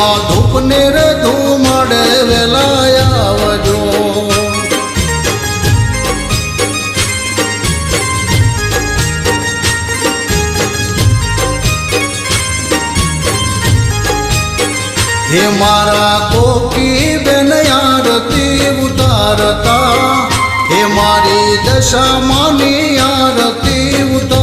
માં ધૂપ ને રધું મળે વેલા આવજો. હે મારા કોકી બેન આરતી ઉતારતા, હે મારી દશા માની આરતી ઉતાર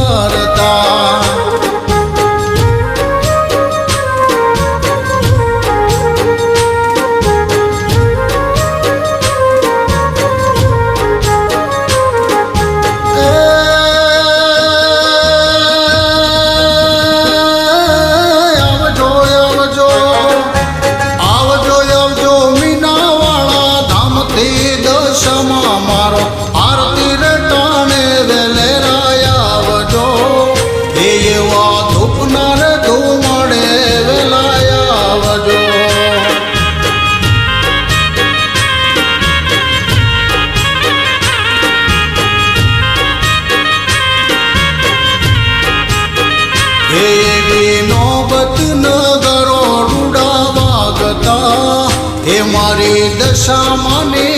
দেশা মানে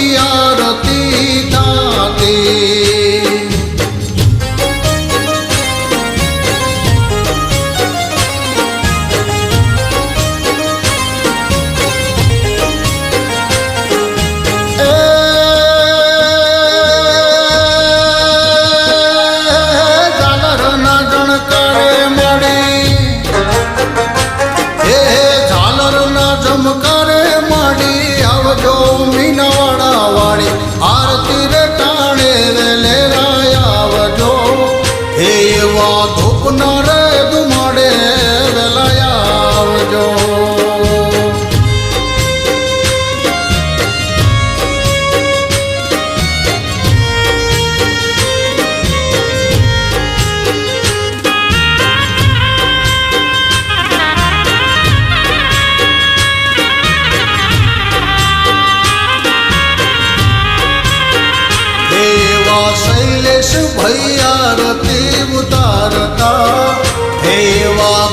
હે એવા ધોપના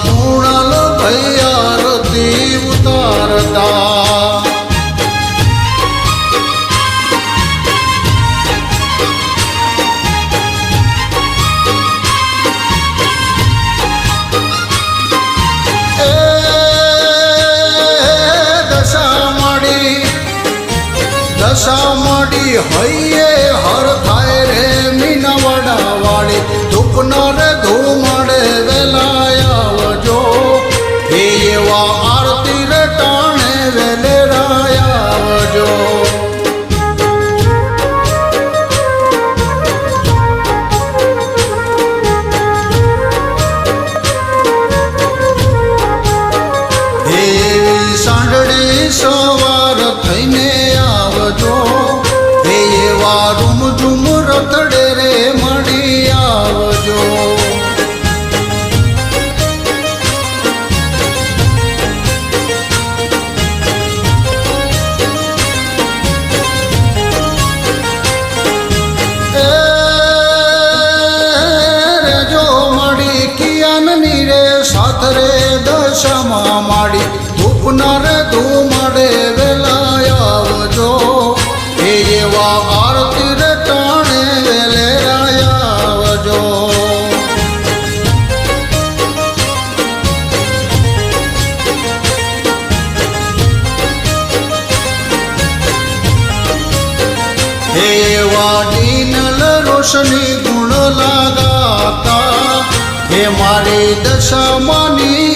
પૂર્ણ ભૈયારતી ઉતારતા. દશા મળી હૈયે હર થાય રે મીના વાળી ધૂપ ન રે દર્શની ગુણ લાગાતા. હે મારી દશામાની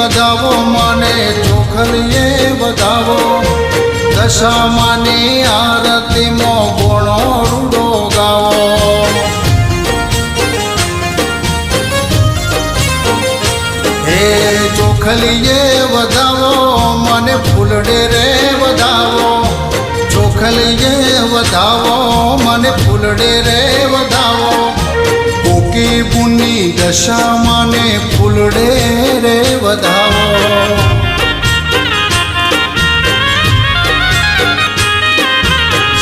વધાવો મને ચોખલીએ વધાવો દશામાની આરતીમાં ગુણો રૂડો ગાવો. હે ચોખલીએ વધાવો મને ફૂલડે રે વધાવો ચોખલીએ વધાવો મને ફૂલડે રે વધાવો દશા મને ફૂલડે રે વધાવો.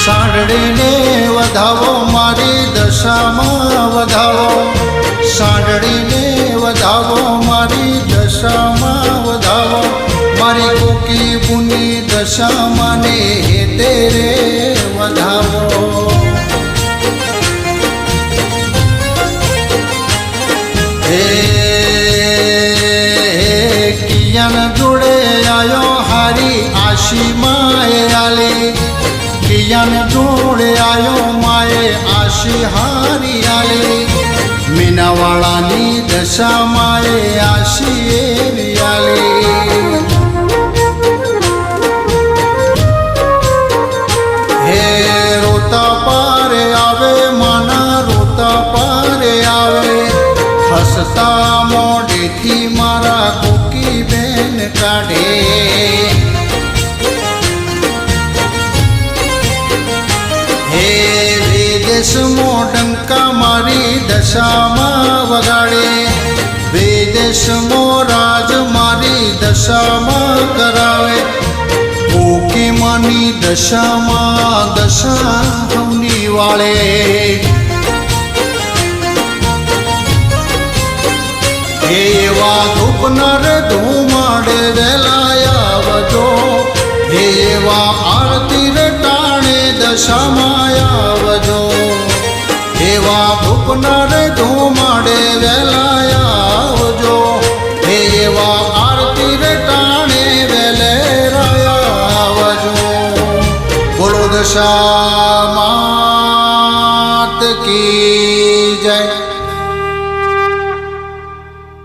સાંડળીને વધાવો, મારી દશામાં વધાવો. સાંડળીને વધાવો, મારી દશામાં વધાવો. મારી કોકી બુની દશામાં ને રે કિયન જોડે આયો માએ આશી હારી આલી. મીનાવાળાની દશા માએ આશી દશામાં વગાડે. વિદેશમાં રાજ મારી દશામાં કરાવે. ઓકે માની દશામાં દશા હમની વાળે. એવા ધૂપનર ધૂમાડે વેલાયા આવજો હે એવા આરતી રે ટાણે દશામાં એવા ભૂપનર ધૂમાડે વેલાયા જો હે એવા આરતી રે ટાણે વેલે આવજો. બોલો દશા